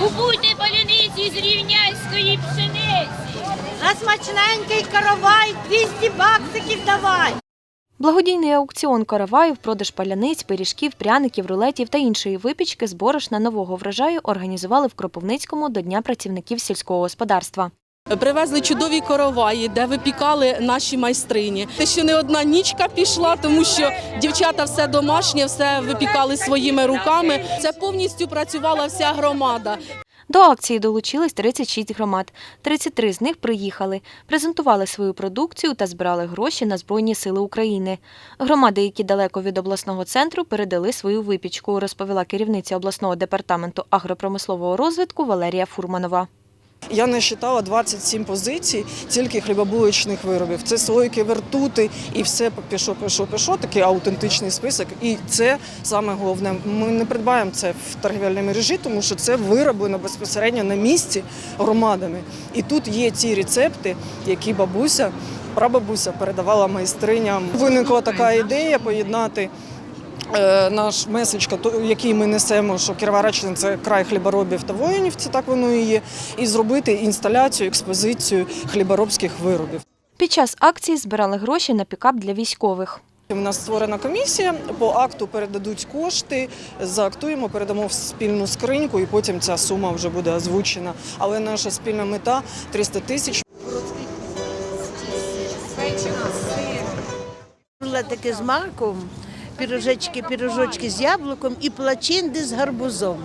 Купуйте паляниці з рівнянської пшениці. На смачненький каравай 200 баксиків давай. Благодійний аукціон караваїв, продаж паляниць, пиріжків, пряників, рулетів та іншої випічки з борошна нового врожаю організували в Кропивницькому до Дня працівників сільського господарства. Привезли чудові короваї, де випікали наші майстрині. Те, що не одна нічка пішла, тому що дівчата все домашнє, все випікали своїми руками. Це повністю працювала вся громада. До акції долучились 36 громад. 33 з них приїхали, презентували свою продукцію та збирали гроші на Збройні сили України. Громади, які далеко від обласного центру, передали свою випічку, розповіла керівниця обласного департаменту агропромислового розвитку Валерія Фурманова. Я не вважала 27 позицій тільки хлібобуличних виробів. Це слойки, вертути і все пішо, пішо, пішо. Такий аутентичний список. І це саме головне. Ми не придбаємо це в торгівельній мережі, тому що це вироблено безпосередньо на місці громадами. І тут є ті рецепти, які бабуся, прабабуся передавала майстриням. Виникла така ідея поєднати. Е, Наш меседж, який ми несемо, що Кіровоградщина – це край хліборобів та воїнів, це так воно і є, і зробити інсталяцію, експозицію хліборобських виробів. Під час акції збирали гроші на пікап для військових. У нас створена комісія, по акту передадуть кошти, заактуємо, передамо в спільну скриньку і потім ця сума вже буде озвучена. Але наша спільна мета 300 тисяч. Рулетики з маком, пірожечки, пірожочки з яблуком і плачинди з гарбузом.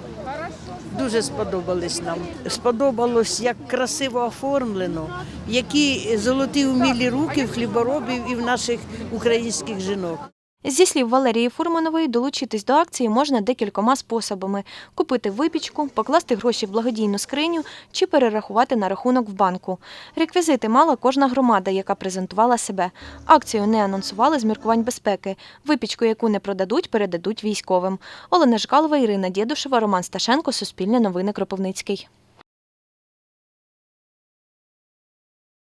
Дуже сподобались нам. Сподобалось, як красиво оформлено, які золоті умілі руки в хліборобів і в наших українських жінок. Зі слів Валерії Фурманової, долучитись до акції можна декількома способами: купити випічку, покласти гроші в благодійну скриню чи перерахувати на рахунок в банку. Реквізити мала кожна громада, яка презентувала себе. Акцію не анонсували з міркувань безпеки. Випічку, яку не продадуть, передадуть військовим. Олена Жкалова, Ірина Дєдушева, Роман Сташенко, Суспільне новини Кропивницький.